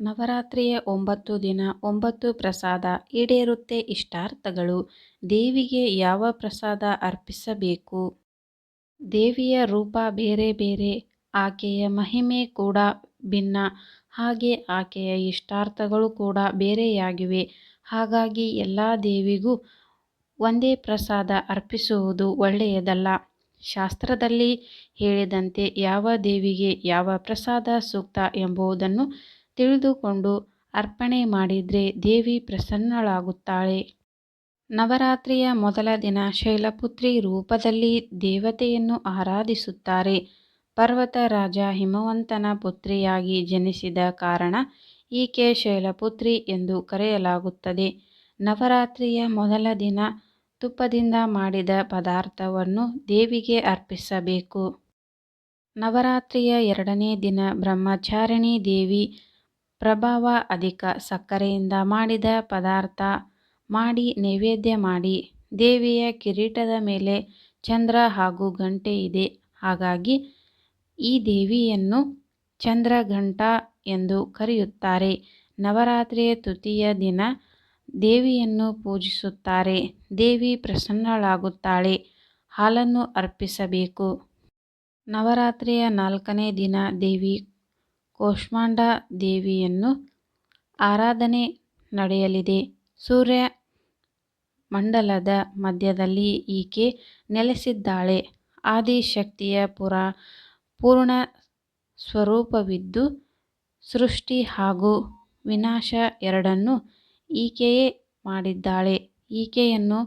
ನವರಾತ್ರಿಯ ಒಂಬತ್ತು ದಿನ ಒಂಬತ್ತು ಪ್ರಸಾದ ಈಡೇರುತ್ತೆ ಇಷ್ಟಾರ್ಥಗಳು. ದೇವಿಗೆ ಯಾವ ಪ್ರಸಾದ ಅರ್ಪಿಸಬೇಕು? ದೇವಿಯ ರೂಪ ಬೇರೆ ಬೇರೆ, ಆಕೆಯ ಮಹಿಮೆ ಕೂಡ ಭಿನ್ನ. ಹಾಗೆ ಆಕೆಯ ಇಷ್ಟಾರ್ಥಗಳು ಕೂಡ ಬೇರೆಯಾಗಿವೆ. ಹಾಗಾಗಿ ಎಲ್ಲ ದೇವಿಗೂ ಒಂದೇ ಪ್ರಸಾದ ಅರ್ಪಿಸುವುದು ಒಳ್ಳೆಯದಲ್ಲ. ಶಾಸ್ತ್ರದಲ್ಲಿ ಹೇಳಿದಂತೆ ಯಾವ ದೇವಿಗೆ ಯಾವ ಪ್ರಸಾದ ಸೂಕ್ತ ಎಂಬುದನ್ನು ತಿಳಿದುಕೊಂಡು ಅರ್ಪಣೆ ಮಾಡಿದರೆ ದೇವಿ ಪ್ರಸನ್ನಳಾಗುತ್ತಾಳೆ. ನವರಾತ್ರಿಯ ಮೊದಲ ದಿನ ಶೈಲಪುತ್ರಿ ರೂಪದಲ್ಲಿ ದೇವತೆಯನ್ನು ಆರಾಧಿಸುತ್ತಾರೆ. ಪರ್ವತ ರಾಜ ಹಿಮವಂತನ ಪುತ್ರಿಯಾಗಿ ಜನಿಸಿದ ಕಾರಣ ಈಕೆ ಶೈಲಪುತ್ರಿ ಎಂದು ಕರೆಯಲಾಗುತ್ತದೆ. ನವರಾತ್ರಿಯ ಮೊದಲ ದಿನ ತುಪ್ಪದಿಂದ ಮಾಡಿದ ಪದಾರ್ಥವನ್ನು ದೇವಿಗೆ ಅರ್ಪಿಸಬೇಕು. ನವರಾತ್ರಿಯ ಎರಡನೇ ದಿನ ಬ್ರಹ್ಮಚಾರಿಣಿ ದೇವಿ ಪ್ರಭಾವ ಅಧಿಕ ಸಕ್ಕರೆಯಿಂದ ಮಾಡಿದ ಪದಾರ್ಥ ಮಾಡಿ ನೈವೇದ್ಯ ಮಾಡಿ ದೇವಿಯ ಕಿರೀಟದ ಮೇಲೆ ಚಂದ್ರ ಹಾಗೂ ಗಂಟೆ ಇದೆ. ಹಾಗಾಗಿ ಈ ದೇವಿಯನ್ನು ಚಂದ್ರಘಂಟ ಎಂದು ಕರೆಯುತ್ತಾರೆ. ನವರಾತ್ರಿಯ ತೃತೀಯ ದಿನ ದೇವಿಯನ್ನು ಪೂಜಿಸುತ್ತಾರೆ. ದೇವಿ ಪ್ರಸನ್ನಳಾಗುತ್ತಾಳೆ. ಹಾಲನ್ನು ಅರ್ಪಿಸಬೇಕು. ನವರಾತ್ರಿಯ ನಾಲ್ಕನೇ ದಿನ ದೇವಿ ಕೂಷ್ಮಾಂಡಾ ದೇವಿಯನ್ನು ಆರಾಧನೆ ನಡೆಯಲಿದೆ. ಸೂರ್ಯ ಮಂಡಲದ ಮಧ್ಯದಲ್ಲಿ ಈಕೆ ನೆಲೆಸಿದ್ದಾಳೆ. ಆದಿಶಕ್ತಿಯ ಪುರ ಪೂರ್ಣ ಸ್ವರೂಪವಿದ್ದು, ಸೃಷ್ಟಿ ಹಾಗೂ ವಿನಾಶ ಎರಡನ್ನೂ ಈಕೆಯೇ ಮಾಡಿದ್ದಾಳೆ. ಈಕೆಯನ್ನು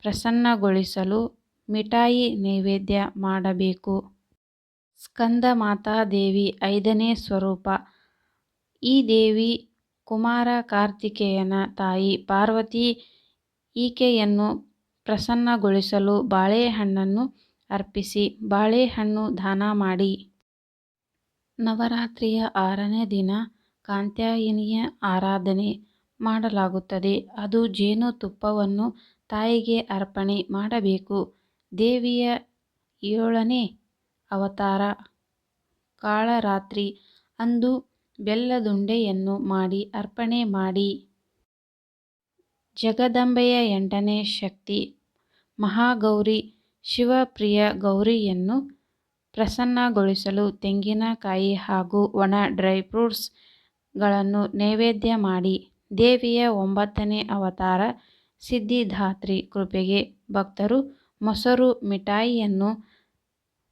ಪ್ರಸನ್ನಗೊಳಿಸಲು ಮಿಠಾಯಿ ನೈವೇದ್ಯ ಮಾಡಬೇಕು. ಸ್ಕಂದಮಾತಾ ದೇವಿ ಐದನೇ ಸ್ವರೂಪ. ಈ ದೇವಿ ಕುಮಾರ ಕಾರ್ತಿಕೇಯನ ತಾಯಿ ಪಾರ್ವತಿ ಈಕೆಯನ್ನು ಪ್ರಸನ್ನಗೊಳಿಸಲು ಬಾಳೆಹಣ್ಣನ್ನು ಅರ್ಪಿಸಿ, ಬಾಳೆಹಣ್ಣು ದಾನ ಮಾಡಿ. ನವರಾತ್ರಿಯ ಆರನೇ ದಿನ ಕಾಂತ್ಯಾಯಿನಿಯ ಆರಾಧನೆ ಮಾಡಲಾಗುತ್ತದೆ. ಅದು ಜೇನು ತುಪ್ಪವನ್ನು ತಾಯಿಗೆ ಅರ್ಪಣೆ ಮಾಡಬೇಕು. ದೇವಿಯ ಏಳನೇ ಅವತಾರ. ಕಾಳರಾತ್ರಿ ಅಂದು ಬೆಲ್ಲದುಂಡೆಯನ್ನು ಮಾಡಿ ಅರ್ಪಣೆ ಮಾಡಿ. ಜಗದಂಬೆಯ ಎಂಟನೇ ಶಕ್ತಿ, ಮಹಾಗೌರಿ ಶಿವಪ್ರಿಯ ಗೌರಿಯನ್ನು ಪ್ರಸನ್ನಗೊಳಿಸಲು ತೆಂಗಿನಕಾಯಿ ಹಾಗೂ ಒಣ ಡ್ರೈ ಫ್ರೂಟ್ಸ್ಗಳನ್ನು ನೈವೇದ್ಯ ಮಾಡಿ. ದೇವಿಯ ಒಂಬತ್ತನೇ ಅವತಾರ ಸಿದ್ಧಿದಾತ್ರಿ ಕೃಪೆಗೆ ಭಕ್ತರು ಮೊಸರು ಮಿಠಾಯಿಯನ್ನು